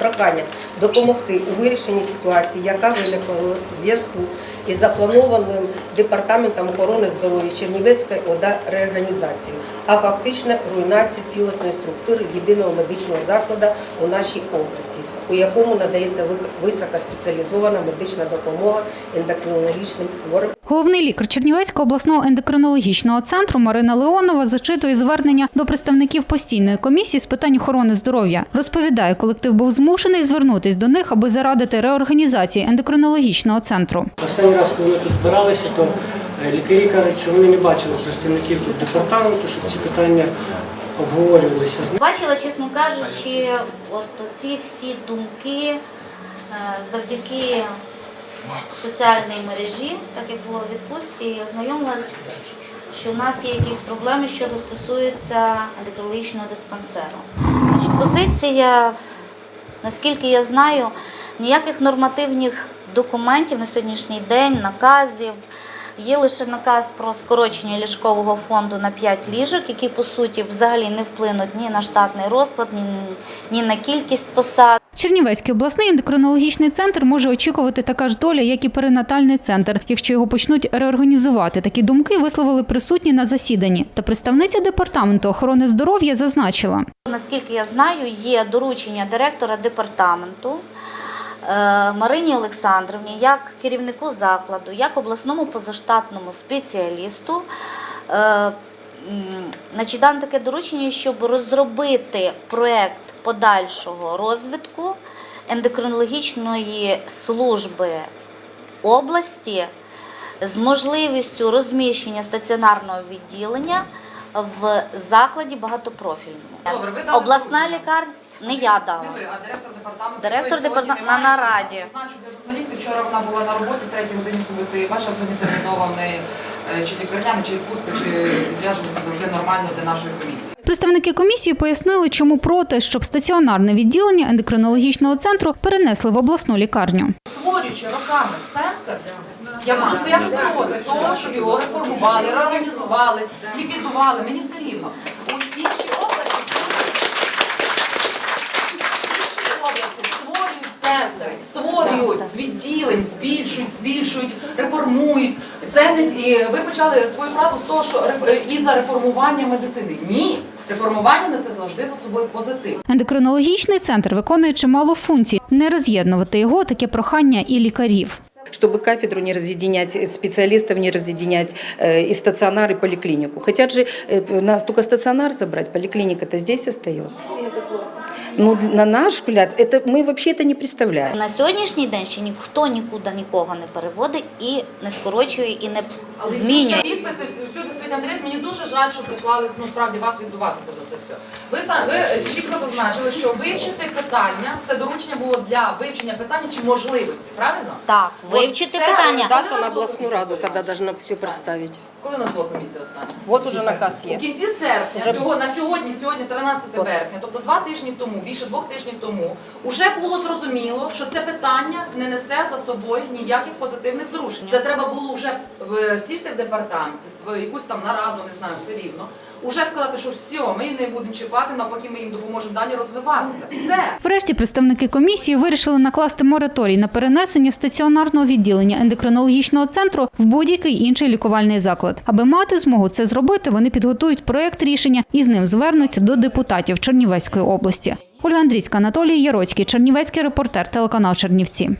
проханням допомогти у вирішенні ситуації, яка виникла у зв'язку із запланованим департаментом охорони здоров'я Чернівецької ОДА реорганізацією, а фактично руйнацію цілісної структури єдиного медичного закладу у нашій області, у якому надається високоспеціалізована медична допомога ендокринологічним хворим Головний лікар Чернівецького обласного ендокринологічного центру Марина Леонова зачитує звернення до представників постійної комісії з питань охорони здоров'я. Розповідає, колектив був змушений звернутись до них, аби зарадити реорганізації ендокринологічного центру. Останній раз, коли ми тут збиралися, то е, лікарі кажуть, що вони не бачили представників тут департаменту, щоб ці питання обговорювалися з ними. Бачила, чесно кажучи, от ці всі думки е, завдяки соціальній мережі, так як було в відпустці, ознайомилась, що в нас є якісь проблеми, що стосуються ендокринологічного диспансеру. Значить, позиція, наскільки я знаю, ніяких нормативних документів на сьогоднішній день, наказів. Є лише наказ про скорочення ліжкового фонду на 5 ліжок, які по суті взагалі не вплинуть ні на штатний розклад, ні, ні на кількість посад. Чернівецький обласний ендокринологічний центр може очікувати така ж доля, як і перинатальний центр, якщо його почнуть реорганізувати. Такі думки висловили присутні на засіданні. Та представниця департаменту охорони здоров'я зазначила. Наскільки я знаю, є доручення директора департаменту Марині Олександровні, як керівнику закладу, як обласному позаштатному спеціалісту. е, Значить, дано таке доручення, щоб розробити проект подальшого розвитку ендокринологічної служби області з можливістю розміщення стаціонарного відділення в закладі багатопрофільному. Добре, ви Обласна лікарня не я дала. Не ви, а директор департаменту. Директор департаменту на нараді. Знаю, що для журналістів вчора вона була на роботі в третій годині особисто її бачила, сьогодні термінова в неї е, чи лікарняна, чи відпустка, чи відрядження. Це завжди нормально для нашої комісії. Представники комісії пояснили, чому проти, щоб стаціонарне відділення ендокринологічного центру перенесли в обласну лікарню. Створюючи роками центр, я буду стояти проти того, щоб його реформували, реорганізували, ліквідували. Мені все рівно. У інші області інші області створюють центри, створюють з відділень, збільшують, збільшують, реформують. Це не і ви почали свою фразу з того, що реф- і за реформування медицини. Ні, реформування несе завжди за собою позитив. Ендокринологічний центр виконує чимало функцій. Не роз'єднувати його таке прохання і лікарів. чтобы кафедру не разъединять, специалистов не разъединять, э, и стационар, и поликлинику. Хотят же э, нас только стационар забрать, поликлиника-то здесь остается. Ну, на наш взгляд, это, мы вообще это не представляем. На сьогоднішній день ще ніхто нікуди нікого не переводить і не скорочує, і не змінює. Підписи всі- всюди стоїть Андрес. Мені дуже жаль, що прислали ну, справді вас відбуватися за це все. Ви сам ви е, чітко зазначили, що вивчити питання це доручення було для вивчення питання чи можливості, правильно? Так, От вивчити це питання. дата дата на областну раду, коли должна все представить. Коли у нас була комісія остання? Вот уже наказ У є. кінці серпня, цього, на сьогодні, сьогодні 13 вересня, тобто два тижні тому, більше двох тижнів тому, уже було зрозуміло, що це питання не несе за собою ніяких позитивних зрушень. Це треба було вже сісти в департаменті, якусь там нараду, не знаю, все рівно. Уже сказати, що все, ми не будемо чіпати, навпаки, ми їм допоможемо далі розвиватися. Все. Врешті представники комісії вирішили накласти мораторій на перенесення стаціонарного відділення ендокринологічного центру в будь-який інший лікувальний заклад. Аби мати змогу це зробити, вони підготують проєкт рішення і з ним звернуться до депутатів Чернівецької області. Ольга Андрійська, Анатолій Яроцький, Чернівецький репортер, телеканал Чернівці.